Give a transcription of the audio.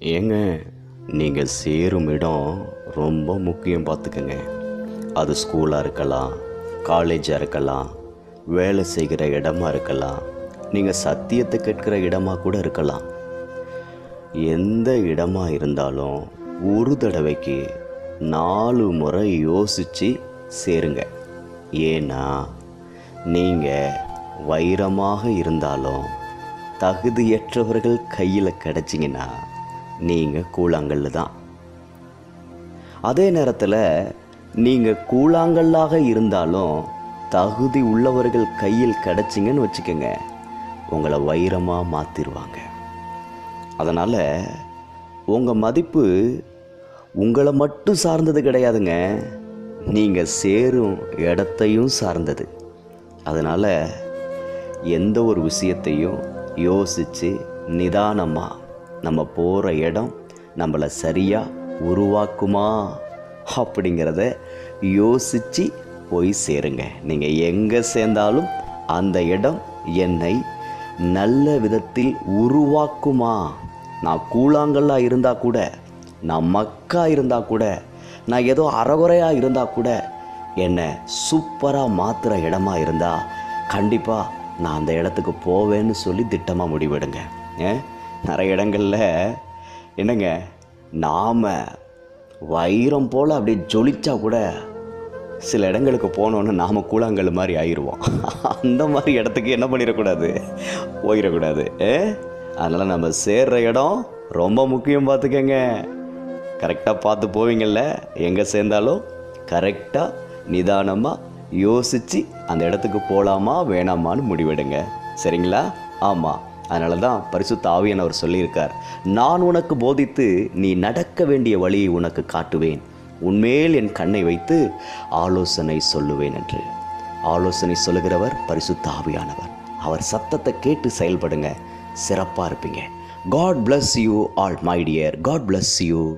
ஏங்க நீங்கள் சேரும் இடம் ரொம்ப முக்கியம் பார்த்துக்கங்க அது ஸ்கூலாக இருக்கலாம் காலேஜாக இருக்கலாம் வேலை செய்கிற இடமா இருக்கலாம் நீங்கள் சத்தியத்தை கேட்கிற இடமா கூட இருக்கலாம். எந்த இடமா இருந்தாலும் ஒரு தடவைக்கு நாலு முறை யோசித்து சேருங்க. ஏன்னா நீங்கள் வைரமாக இருந்தாலும் தகுதியற்றவர்கள் கையில் கிடச்சிங்கன்னா நீங்கள் கூழாங்கல் தான். அதே நேரத்தில் நீங்கள் கூழாங்கல்லாக இருந்தாலும் தகுதி உள்ளவர்கள் கையில் கிடச்சிங்கன்னு வச்சுக்கோங்க. உங்களை வைரமாக மாற்றிடுவாங்க அதனால் உங்கள் மதிப்பு உங்களை மட்டும் சார்ந்தது கிடையாதுங்க. நீங்கள் சேரும் இடத்தையும் சார்ந்தது. அதனால் எந்த ஒரு விஷயத்தையும் யோசித்து நிதானமாக நம்ம போகிற இடம் நம்மளை சரியாக உருவாக்குமா? அப்படிங்கிறத யோசித்து போய் சேருங்க. நீங்கள் எங்கே சேர்ந்தாலும் அந்த இடம் என்னை நல்ல விதத்தில் உருவாக்குமா? நான் கூழாங்கல்லாக இருந்தால் கூட நான் மக்கா இருந்தால் கூட நான் ஏதோ அறகுறையாக இருந்தால் கூட என்னை சூப்பராக மாற்றுற இடமா இருந்தால் கண்டிப்பாக நான் அந்த இடத்துக்கு போவேன்னு சொல்லி திட்டமாக முடிவெடுங்க. ஏன் நிறைய இடங்களில் என்னங்க நாம் வைரம் போல் அப்படியே ஜொலிச்சா கூட சில இடங்களுக்கு போனோன்னு நாம் கூழாங்கல் மாதிரி ஆயிடுவோம் அந்த மாதிரி இடத்துக்கு என்ன பண்ணிடக்கூடாது? போயிடக்கூடாது. ஏ? அதனால் நம்ம சேர்ற இடம் ரொம்ப முக்கியம் பார்த்துக்கங்க. கரெக்டாக பார்த்து போவீங்கள்ல எங்கே சேர்ந்தாலும் கரெக்டாக நிதானமாக யோசித்து அந்த இடத்துக்கு போகலாமா வேணாமான்னு முடிவெடுங்க. சரிங்களா? ஆமாம் அதனால தான் பரிசுத்த ஆவியானவர் சொல்லியிருக்கார். நான் உனக்கு போதித்து நீ நடக்க வேண்டிய வழியை உனக்கு காட்டுவேன். உன்மேல் என் கண்ணை வைத்து ஆலோசனை சொல்லுவேன் என்று. ஆலோசனை சொல்லுகிறவர் பரிசுத்த ஆவியானவர். அவர் சத்தத்தை கேட்டு செயல்படுங்க. சிறப்பாக இருப்பீங்க. God bless you all my dear god bless you